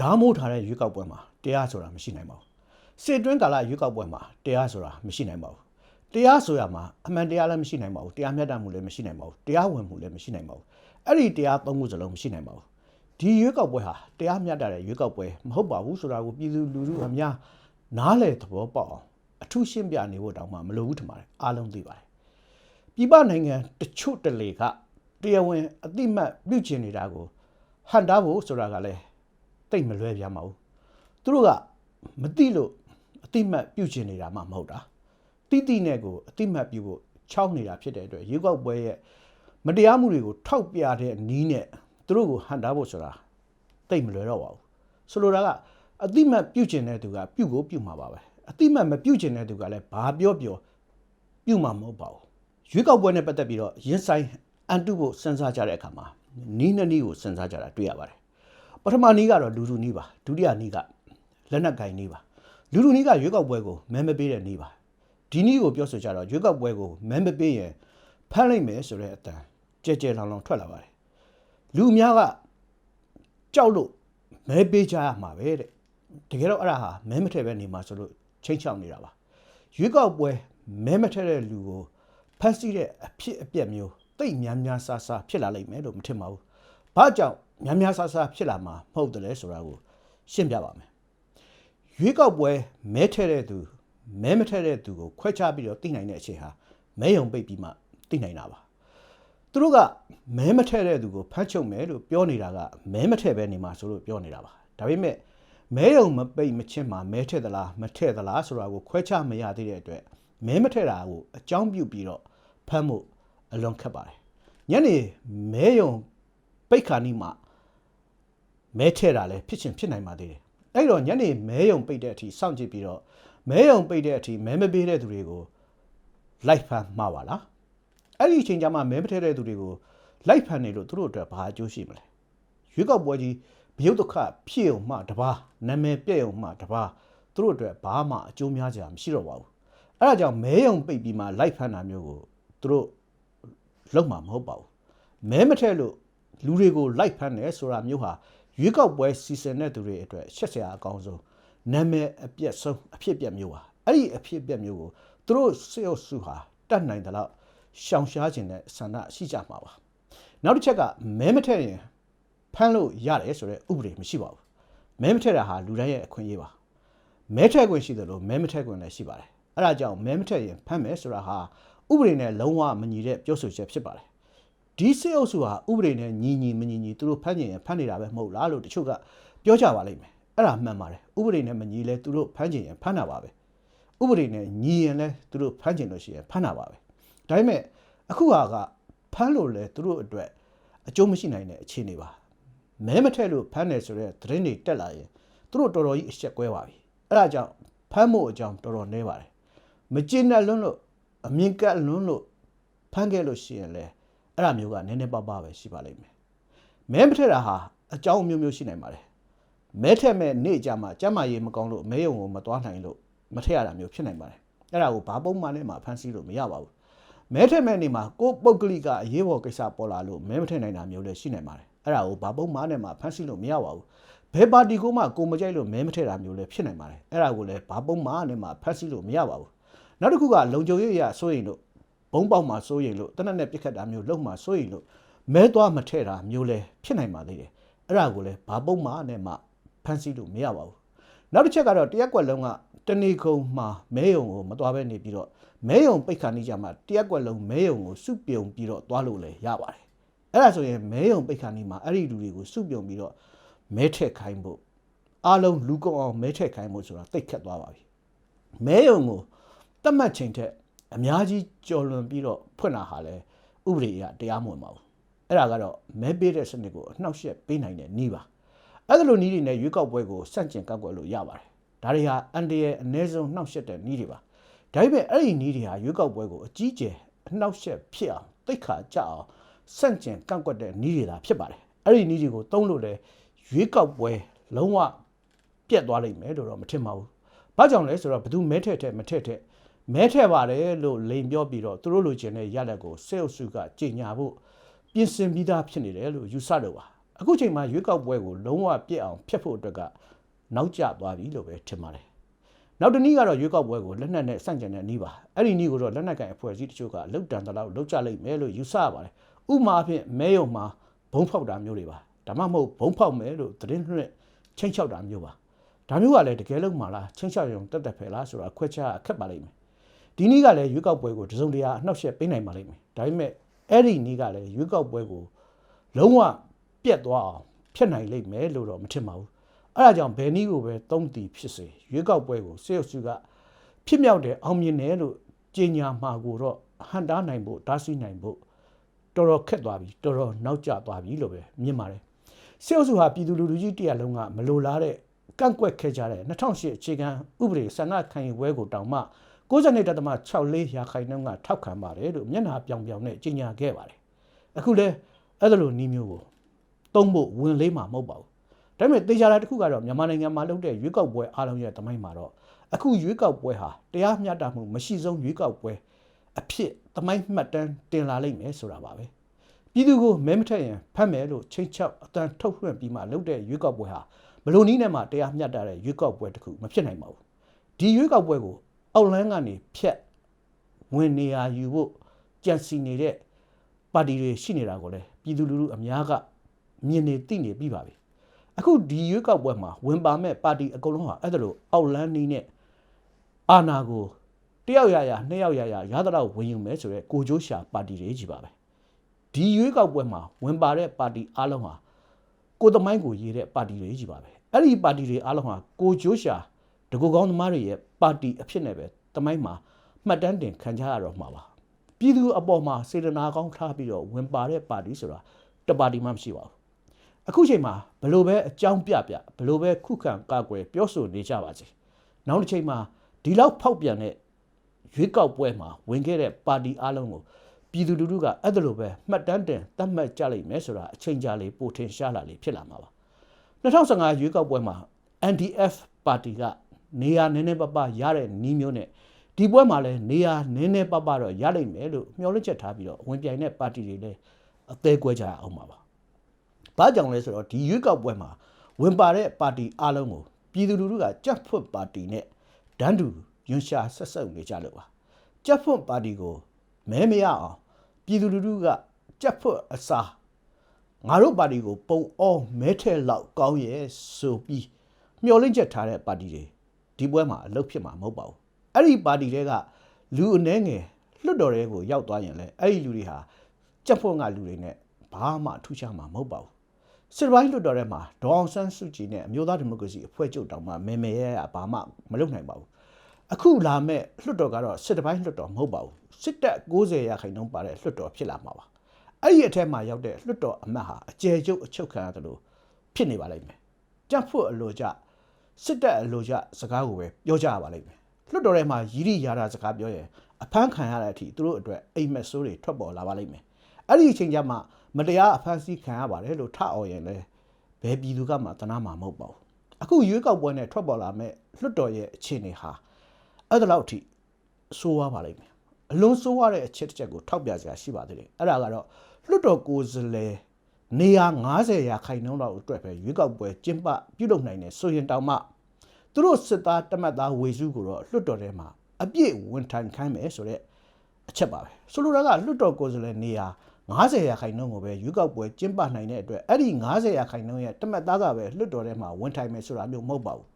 ဓာမိုးထားတဲ့ရွေးကောက်ပွဲမှာတရားဆိုတာမရှိနိုင်ပါဘူးစစ်တွင်းကာလရွေးကောက်ပွဲမှာတရားဆိုတာမရှိနိုင်ပါဘူးတရားဆိုရမှာအမှန်တရားလည်းမရှိနိုင်ပါဘူးတရားမျှတမှုလည်းမရှိနိုင်ပါဘူးတရားဝင်မှုလည်းမရှိနိုင်ပါဘူးအဲ့ဒီတရားသုံးခုစလုံးမရှိနိုင်ပါဘူးဒီရွေးကောက်ပွဲဟာတရားမျှတတဲ့ရွေးကောက်ပွဲမဟုတ်ပါဘူးဆိုတာကိုပြည်သူလူထုအများနားလည်သဘောပေါက်အောင်အထူးရှင်းပြနေဖို့တောင်မှမလိုဘူးထင်ပါတယ်အားလုံးသိပါတယ်ပြည်ပနိုင်ငံတချို့တလေကတရားဝင်အတိမတ်ပြုကျင်နေတာကိုဟန်တာဖို့ဆိုတာကလည်း တိတ်မလွဲပြားမအောင်သူတို့ကမတိလို့အတိမတ်ပြုကျင်နေတာမှမဟုတ်တာတိတိနဲ့ကိုအတိမတ်ပြုဖို့ချောင်းနေတာဖြစ်တဲ့အတွက်ရေကောက်ပွဲရဲ့မတရားမှုတွေကိုထောက်ပြတဲ့နီးနဲ့သူတို့ကိုဟန်တာဖို့ဆိုတာတိတ်မလွယ်တော့ပါဘူးဆိုလိုတာကအတိမတ်ပြုကျင်တဲ့သူကပြုကိုပြုမှာပါပဲအတိမတ်မပြုကျင်တဲ့သူကလည်းဘာပြောပြောပြုမှာမဟုတ်ပါဘူးရွေးကောက်ပွဲနဲ့ပတ်သက်ပြီးတော့ရင်ဆိုင်အန်တုဖို့စဉ်းစားကြတဲ့အခါမှာနီးနှစ်နီးကိုစဉ်းစားကြတာတွေ့ရပါတယ် ပထမနီးကတော့လူလူနီးပါဒုတိယနီးကလက်နက်ကင်နီးပါလူလူနီးကရွေးကောက်ပွဲကိုမဲမပေးတဲ့နီးပါဒီနီးကိုပြောဆိုကြတော့ရွေးကောက်ပွဲကိုမဲမပေးရင်ဖမ်းလိုက်မယ်ဆိုတဲ့အတန်ကြဲကြဲလောင်လောင်ထွက်လာပါတယ်လူအများကကြောက်လို့မဲပေးကြရမှာပဲတဲ့တကယ်တော့အဲ့ဒါဟာမဲမထည့်ပဲနေမှာဆိုလို့ချိန်ချောက်နေတာပါရွေးကောက်ပွဲမဲမထက်တဲ့လူကိုဖမ်းဆီးတဲ့အဖြစ်အပျက်မျိုးတိတ်များများဆာဆာဖြစ်လာလိမ့်မယ်လို့မထင်ပါဘူး။ဘာကြောင့် များများဆာဆာဖြစ်လာမှာမဟုတ်တယ်လဲဆိုတာကိုရှင်းပြပါမယ်။ရွေးကောက်ပွဲမဲထက်တဲ့သူမဲမထက်တဲ့သူကိုခွဲခြားပြီးတော့သိနိုင်တဲ့အချိန်ဟာမဲယုံပိတ်ပြီးမှသိနိုင်တာပါ။သူတို့ကမဲမထက်တဲ့သူကိုဖမ်းချုပ်မယ်လို့ပြောနေတာကမဲမထက်ပဲနေမှာဆိုလို့ပြောနေတာပါ။ဒါပေမဲ့မဲယုံမပိတ်မချင်းမှာမဲထည့်သလားမထည့်သလားဆိုတာကိုခွဲခြားမရသေးတဲ့အတွက်မဲမထည့်တာကိုအကြောင်းပြုပြီးတော့ဖမ်းဖို့အလွန်ခက်ပါတယ်ညနေမဲယုံပိတ်ခါနီးမှာ မဲထည့်တာလည်းဖြစ်ချင်ဖြစ်နိုင်ပါသေးတယ်အဲ့တော့ညနေမဲယုံပိတ်တဲ့အထိစောင့်ကြည့်ပြီးတော့မဲယုံပိတ်တဲ့အထိမဲမပေးတဲ့သူတွေကိုလိုက်ဖမ်းမှာပါလားအဲ့ဒီအချိန်ကျမှမဲမထည့်တဲ့သူတွေကိုလိုက်ဖမ်းနေလို့သူတို့အတွက်ဘာအကျိုးရှိမလဲရွေးကောက်ပွဲကြီးဘယုတ်ဒုက္ခဖြစ်ုံမှတပါနာမည်ပြည့်ုံမှတပါသူတို့အတွက်ဘာမှအကျိုးများကြမရှိတော့ပါဘူးအဲ့ဒါကြောင့်မဲယုံပိတ်ပြီးမှလိုက်ဖမ်းတာမျိုးကိုသူတို့လုံးမှာမဟုတ်ပါဘူးမဲမထက်လို့လူတွေကိုလိုက်ဖမ်းတယ်ဆိုတာမျိုးဟာ ရွေးကောက်ပွဲစီစဉ်တဲ့သူတွေအတွက်ရှက်စရာအကောင်းဆုံးနာမည်အပြတ်ဆုံးအဖြစ်အပျက်မျိုးပါအဲ့ဒီအဖြစ်အပျက်မျိုးကိုသူတို့စေအုပ်စုဟာတတ်နိုင်တယ်လို့ရှောင်ရှားခြင်းနဲ့ဆန္ဒရှိကြမှာပါနောက်တစ်ချက်ကမဲမထက်ရင်ဖမ်းလို့ရတယ်ဆိုတော့ဥပဒေမရှိပါဘူးမဲမထက်တာဟာလူတိုင်းရဲ့အခွင့်အရေးပါမဲထက်ခွင့်ရှိတယ်လို့မဲမထက်ခွင့်လည်းရှိပါတယ်အဲ့ဒါကြောင့်မဲမထက်ရင်ဖမ်းမယ်ဆိုတာဟာဥပဒေနဲ့လုံးဝမညီတဲ့ပြောဆိုချက်ဖြစ်ပါတယ် ဒီစစ်အုပ်စုဟာဥပဒေနဲ့ညီညီမညီညီသူတို့ဖမ်းကျင်ရင်ဖမ်းနေတာပဲမဟုတ်လားလို့တချို့ကပြောကြပါလိမ့်မယ်အဲ့ဒါမှန်ပါတယ်ဥပဒေနဲ့မညီလဲသူတို့ဖမ်းကျင်ရင်ဖမ်းတာပါပဲဥပဒေနဲ့ညီရင်လဲသူတို့ဖမ်းကျင်လို့ရှိရင်ဖမ်းတာပါပဲဒါပေမဲ့အခုဟာကဖမ်းလို့လဲသူတို့အတွက်အကျိုးမရှိနိုင်တဲ့အခြေအနေပါမဲမထက်လို့ဖမ်းတယ်ဆိုတော့သတင်းတွေတက်လာရင်သူတို့တော်တော်ကြီးအဆက်ကွဲပါပြီအဲ့ဒါကြောင့်ဖမ်းဖို့အကြောင်းတော်တော်နေပါတယ်မကျဉ်းနဲ့လွန်းလို့အမြင့်ကပ်လွန်းလို့ဖမ်းခဲ့လို့ရှိရင်လေ အဲ့ဒါမျိုးကနည်းနည်းပါးပါးပဲရှိပါလိမ့်မယ်မဲမထက်တာဟာအကြောင်းအမျိုးမျိုးရှိနိုင်ပါတယ်မဲထက်မဲ့နေ့ကြမှာကျမ်းမာရေးမကောင်းလို့မဲယုံကိုမသွားနိုင်လို့မထက်ရတာမျိုးဖြစ်နိုင်ပါတယ်အဲ့ဒါကိုဘာပုံမှန်နဲ့မှဖမ်းဆီးလို့မရပါဘူးမဲထက်မဲ့နေမှာကိုယ်ပုတ်ကလိကအရေးပေါ်ကိစ္စပေါ်လာလို့မဲမထက်နိုင်တာမျိုးလည်းရှိနိုင်ပါတယ်အဲ့ဒါကိုဘာပုံမှန်နဲ့မှဖမ်းဆီးလို့မရပါဘူးဘယ်ပါတီကိုမှကိုမကြိုက်လို့မဲမထက်တာမျိုးလည်းဖြစ်နိုင်ပါတယ်အဲ့ဒါကိုလည်းဘာပုံမှန်နဲ့မှဖမ်းဆီးလို့မရပါဘူးနောက်တစ်ခုကလုံခြုံရေးအရစိုးရင်လို့ ဘုံပေါက်မှာစိုးရင်လို့တနက်နဲ့ပြစ်ခတ်တာမျိုးလုံမှာစိုးရင်လို့မဲသွားမထက်တာမျိုးလည်းဖြစ်နိုင်ပါသေးတယ်အဲ့ဒါကိုလည်းဘာပုံမှန်နဲ့မှဖမ်းဆီးလို့မရပါဘူးနောက်တစ်ချက်ကတော့တရက်ကွက်လုံးကတဏီကုံမှာမဲယုံကိုမသွားဘဲနေပြီးတော့မဲယုံပိတ်ခါနေကြမှာတရက်ကွက်လုံးမဲယုံကိုစုပြုံပြီးတော့သွားလို့လည်းရပါတယ်အဲ့ဒါဆိုရင်မဲယုံပိတ်ခါနေမှာအဲ့ဒီလူတွေကိုစုပြုံပြီးတော့မဲထက်ခိုင်းဖို့အားလုံးလူကုန်အောင်မဲထက်ခိုင်းဖို့ဆိုတာတိတ်ခတ်သွားပါပြီမဲယုံကိုတတ်မှတ်ချိန်ထက် အများကြီးကြော်လွန်ပြီးတော့ဖွင့်လာဟာလဲဥပဒေအရတရားမဝင်ပါဘူးအဲ့ဒါကတော့မဲပေးတဲ့စနစ်ကိုအနှောက်အယှက်ပေးနိုင်တဲ့နည်းပါအဲ့ဒါလိုနည်းတွေနဲ့ရွေးကောက်ပွဲကိုစန့်ကျင်ကောက်ကွယ်လို့ရပါတယ်။ဒါတွေဟာအန်တရဲ့အ ਨੇ ဆုံးနှောက်ယှက်တဲ့နည်းတွေပါ။ဒါပေမဲ့အဲ့ဒီနည်းတွေဟာရွေးကောက်ပွဲကိုအကြီးကျယ်အနှောက်ယှက်ဖြစ်အောင်တိတ်ခါကြအောင်စန့်ကျင်ကန့်ကွက်တဲ့နည်းတွေသာဖြစ်ပါတယ်။အဲ့ဒီနည်းတွေကိုသုံးလို့လေရွေးကောက်ပွဲလုံးဝပြတ်သွားလိမ့်မယ်လို့တော့မထင်ပါဘူး။ဘာကြောင့်လဲဆိုတော့ဘယ်သူမဲထက်ထက်မထက်ထက် မဲထက်ပါတယ်လို့လိန်ပြောပြီးတော့သူတို့လိုချင်တဲ့ရလက်ကိုစေအုပ်စုကကြေညာဖို့ပြင်ဆင်ပြီးသားဖြစ်နေတယ်လို့ယူဆလို့ပါအခုချိန်မှာရွေးကောက်ပွဲကိုလုံးဝပြည့်အောင်ဖျက်ဖို့အတွက်ကနောက်ကျသွားပြီလို့ပဲထင်ပါတယ်နောက်တစ်နည်းကတော့ရွေးကောက်ပွဲကိုလက်နက်နဲ့ဆန့်ကျင်တဲ့နည်းပါအဲ့ဒီနည်းကိုတော့လက်နက်ကန်အဖွဲ့အစည်းတချို့ကလုတ်တန်တလောက်လုတ်ကြလိမ့်မယ်လို့ယူဆရပါတယ်ဥပမာအဖြစ်မဲယုံမှာဘုံဖောက်တာမျိုးတွေပါဒါမှမဟုတ်ဘုံဖောက်မယ်လို့သတင်းလွှင့်ချင်းချောက်တာမျိုးပါဒါမျိုးကလည်းတကယ်လို့မှလားချင်းချောက်ရုံတက်တက်ဖယ်လားဆိုတာခွဲခြားအခက်ပါလိမ့်မယ် ဒီနည်းကလည်းရွေးကောက်ပွဲကိုတစုံတရာအနှောက်အယှက်ပေးနိုင်ပါလိမ့်မယ်ဒါပေမဲ့အဲ့ဒီနည်းကလည်းရွေးကောက်ပွဲကိုလုံးဝပြတ်သွားအောင်ဖျက်နိုင်လိမ့်မယ်လို့တော့မထင်ပါဘူးအဲ့ဒါကြောင့်ဘယ်နည်းကိုပဲသုံးတည်ဖြစ်စေရွေးကောက်ပွဲကိုစေရုပ်စုကဖြစ်မြောက်တဲ့အောင်မြင်တယ်လို့ကြေညာမှာကိုတော့ဟန်တားနိုင်ဖို့ဓာတ်ဆီနိုင်ဖို့တော်တော်ခက်သွားပြီတော်တော်နောက်ကျသွားပြီလို့ပဲမြင်ပါတယ်စေအုပ်စုဟာပြည်သူလူထုကြီးတရလုံးကမလိုလားတဲ့ကန့်ကွက်ခဲ့ကြတဲ့2008အခြေခံဥပဒေဆန္ဒခံယူပွဲကိုတောင်မှ 92.64ရာခိုင်နှုန်းကထောက်ခံပါတယ်လို့မျက်နှာပြောင်ပြောင်နဲ့ကြေညာခဲ့ပါတယ်အခုလဲအဲ့ဒါလိုနှီးမျိုးကိုသုံးဖို့ဝင်လေးမှာမဟုတ်ပါဘူးဒါပေမဲ့တေချာတာတစ်ခုကတော့မြန်မာနိုင်ငံမှာလုပ်တဲ့ရွေးကောက်ပွဲအားလုံးရဲ့တမိုင်းမှာတော့အခုရွေးကောက်ပွဲဟာတရားမျှတမှုမရှိဆုံးရွေးကောက်ပွဲအဖြစ်တမိုင်းမှတ်တမ်းတင်လာလိမ့်မယ်ဆိုတာပါပဲပြည်သူကိုမဲမထက်ရင်ဖတ်မယ်လို့ချိန်ချောက်အတန်ထုတ်လွှင့်ပြီးမှလုပ်တဲ့ရွေးကောက်ပွဲဟာဘလို့နည်းနဲ့မှတရားမျှတတဲ့ရွေးကောက်ပွဲတစ်ခုမဖြစ်နိုင်ပါဘူးဒီရွေးကောက်ပွဲကို အောက်လန်းကနေဖြတ်ဝင်နေရာယူဖို့ကြံစီနေတဲ့ပါတီတွေရှိနေတာကိုလည်းပြည်သူလူထုအများကမြင်နေသိနေပြီးပါပြီအခုဒီရွေးကောက်ပွဲမှာဝင်ပါမဲ့ပါတီအကုန်လုံးဟာအဲ့ဒါလိုအောက်လန်းနီးနဲ့အာနာကိုတယောက်ရရနှစ်ယောက်ရရရသလောက်ဝင်ယူမယ်ဆိုရဲကိုကျိုးရှာပါတီတွေကြီးပါပဲဒီရွေးကောက်ပွဲမှာဝင်ပါတဲ့ပါတီအားလုံးဟာကိုသမိုင်းကိုရေးတဲ့ပါတီတွေကြီးပါပဲအဲ့ဒီပါတီတွေအားလုံးဟာကိုကျိုးရှာ တကူကောင်းသမားတွေရဲ့ပါတီအဖြစ်နဲ့ပဲသမိုင်းမှာမှတ်တမ်းတင်ခံကြရတော့မှာပါပြည်သူအပေါ်မှာစေတနာကောင်းထားပြီးတော့ဝင်ပါတဲ့ပါတီဆိုတာတပါတီမှမရှိပါဘူးအခုချိန်မှာဘလို့ပဲအကြောင်းပြပြဘလို့ပဲခုခံကာကွယ်ပြောဆိုနေကြပါစေနောက်တစ်ချိန်မှာဒီလောက်ဖောက်ပြန်တဲ့ရွေးကောက်ပွဲမှာဝင်ခဲ့တဲ့ပါတီအားလုံးကိုပြည်သူလူထုကအဲ့ဒါလိုပဲမှတ်တမ်းတင်သတ်မှတ်ကြလိမ့်မယ်ဆိုတာအချိန်ကြာလေးပိုထင်ရှားလာလေးဖြစ်လာမှာပါ2015ရွေးကောက်ပွဲမှာ NDF ပါတီက နေရာနည်းနည်းပပရတဲ့နီးမျိုးနဲ့ဒီပွဲမှာလည်းနေရာနည်းနည်းပပတော့ရလိမ့်မယ်လို့မျှော်လင့်ချက်ထားပြီးတော့ဝင်ပြိုင်တဲ့ပါတီတွေလည်းအသေးကွဲကြရအောင်ပါပါ။ဘာကြောင့်လဲဆိုတော့ဒီရွေးကောက်ပွဲမှာဝင်ပါတဲ့ပါတီအားလုံးကိုပြည်သူလူထုကကြက်ဖွတ်ပါတီနဲ့ဒန်းတူယွန်ရှာဆက်ဆုပ်နေကြလို့ပါ။ကြက်ဖွတ်ပါတီကိုမဲမရအောင်ပြည်သူလူထုကကြက်ဖွတ်အစားငါတို့ပါတီကိုပုံအောမဲထဲလောက်ကောင်းရဲ့ဆိုပြီးမျှော်လင့်ချက်ထားတဲ့ပါတီတွေ ဒီပွဲမှာအလုပ်ဖြစ်မှာမဟုတ်ပါဘူးအဲ့ဒီပါတီတွေကလူအနှဲငယ်လွတ်တော်တွေကိုရောက်သွားရင်လည်းအဲ့ဒီလူတွေဟာကြက်ဖွင့်ကလူတွေနဲ့ဘာမှထူးခြားမှာမဟုတ်ပါဘူးစစ်ပိုင်းလွတ်တော်ထဲမှာဒေါအောင်ဆန်းစုကြည်နဲ့အမျိုးသားဒီမိုကရေစီအဖွဲ့ချုပ်တောင်မှမေမေရဲကဘာမှမလုပ်နိုင်ပါဘူးအခုလာမဲ့လွတ်တော်ကတော့စစ်ပိုင်းလွတ်တော်မဟုတ်ပါဘူးစစ်တပ်90ရာခိုင်နှုန်းပါတဲ့လွတ်တော်ဖြစ်လာမှာပါအဲ့ဒီအထက်မှာရောက်တဲ့လွတ်တော်အမတ်ဟာအကျယ်ကျုပ်အချုပ်ခံရတယ်လို့ဖြစ်နေပါလိမ့်မယ်ကြက်ဖွင့်အလိုကြ စစ်တပ်အလိုကျစကားကိုပဲပြောကြရပါလိမ့်မယ်လွတ်တော်ထဲမှာရည်ရည်ရတာစကားပြောရင်အဖမ်းခံရတဲ့အထိသူတို့အတွက်အိမ်မက်ဆိုးတွေထွက်ပေါ်လာပါလိမ့်မယ်အဲ့ဒီအချိန်ကျမှမတရားအဖမ်းဆီးခံရပါတယ်လို့ထအော်ရင်လည်းဘယ်ပြည်သူကမှတနာမှာမဟုတ်ပါဘူးအခုရွေးကောက်ပွဲနဲ့ထွက်ပေါ်လာမဲ့လွတ်တော်ရဲ့အခြေအနေဟာအဲ့ဒါလောက်အထိဆိုးရပါလိမ့်မယ်အလွန်ဆိုးရတဲ့အချက်တစ်ချက်ကိုထောက်ပြစရာရှိပါသေးတယ်အဲ့ဒါကတော့လွတ်တော်ကိုယ်စားလှယ် နေရာ90ရာခိုင်နှုန်းလောက်အတွက်ပဲရွေးကောက်ပွဲကျင်းပပြုလုပ်နိုင်တယ်ဆိုရင်တောင်မှသူတို့စစ်သားတမတ်သားဝေစုကိုတော့လွတ်တော်ထဲမှာအပြည့်ဝန်ထမ်းခိုင်းမယ်ဆိုတဲ့အချက်ပါပဲဆိုလိုတာကလွတ်တော်ကိုယ်စားလှယ်နေရာ90ရာခိုင်နှုန်းကိုပဲရွေးကောက်ပွဲကျင်းပနိုင်တဲ့အတွက်အဲ့ဒီ90ရာခိုင်နှုန်းရဲ့တမတ်သားကပဲလွတ်တော်ထဲမှာဝန်ထိုင်မယ်ဆိုတာမျိုးမဟုတ်ပါဘူး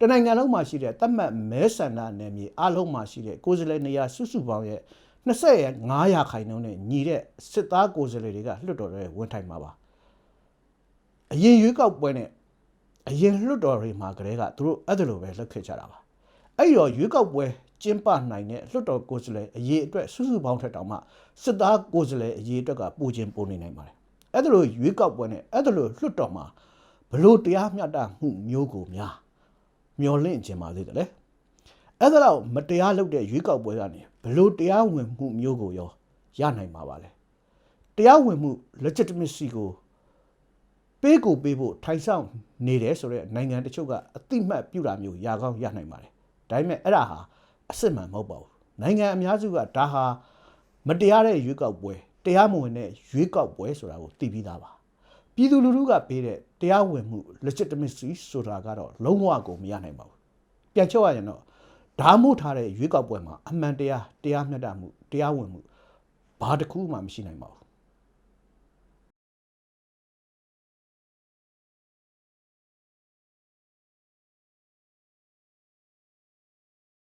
တနိုင်ငံလုံးမှာရှိတဲ့တမတ်မဲဆန္ဒနယ်မြေအလုံးမှာရှိတဲ့ကိုယ်စားလှယ်နေရာစုစုပေါင်းရဲ့ 25ရာခိုင်နှုန်းနဲ့ညီတဲ့စစ်သားကိုယ်စားလှယ်တွေကလွတ်တော်ထဲဝန်ထိုင်မှာပါအရင်ရွေးကောက်ပွဲနဲ့အရင်လွတ်တော်တွေမှာကလေးကသူတို့အဲ့ဒါလိုပဲလုပ်ခဲ့ကြတာပါအဲ့တော့ရွေးကောက်ပွဲကျင်းပနိုင်တဲ့လွတ်တော်ကိုယ်စားလှယ်အရေးအတွက်စုစုပေါင်းထက်တောင်မှစစ်သားကိုယ်စားလှယ်အရေးအတွက်ကပိုချင်းပိုနေနိုင်ပါတယ်အဲ့ဒါလိုရွေးကောက်ပွဲနဲ့အဲ့ဒါလိုလွတ်တော်မှာဘလို့တရားမျှတမှုမျိုးကိုများမျော်လင့်ခြင်းပါသေးတယ်လေ အဲ့ဒါတော့မတရားလုပ်တဲ့ရွေးကောက်ပွဲကနေဘလို့တရားဝင်မှုမျိုးကိုရောရနိုင်မှာပါလေတရားဝင်မှု legitimacy ကိုပေးကိုပေးဖို့ထိုင်ဆောင်နေတယ်ဆိုတော့နိုင်ငံတချို့ကအတိမတ်ပြုတာမျိုးရကောင်းရနိုင်ပါတယ်ဒါပေမဲ့အဲ့ဒါဟာအစစ်မှန်မဟုတ်ပါဘူးနိုင်ငံအများစုကဒါဟာမတရားတဲ့ရွေးကောက်ပွဲတရားမဝင်တဲ့ရွေးကောက်ပွဲဆိုတာကိုသိပြီးသားပါပြည်သူလူထုကပေးတဲ့တရားဝင်မှု legitimacy ဆိုတာကတော့လုံးဝကိုမရနိုင်ပါဘူးပြန်ချုပ်ရရင်တော့ ဓာမှုထားတဲ့ရွေးကောက်ပွဲမှာအမှန်တရားတရားမျှတမှုတရားဝင်မှုဘာတစ်ခုမှမရှိနိုင်ပါဘူး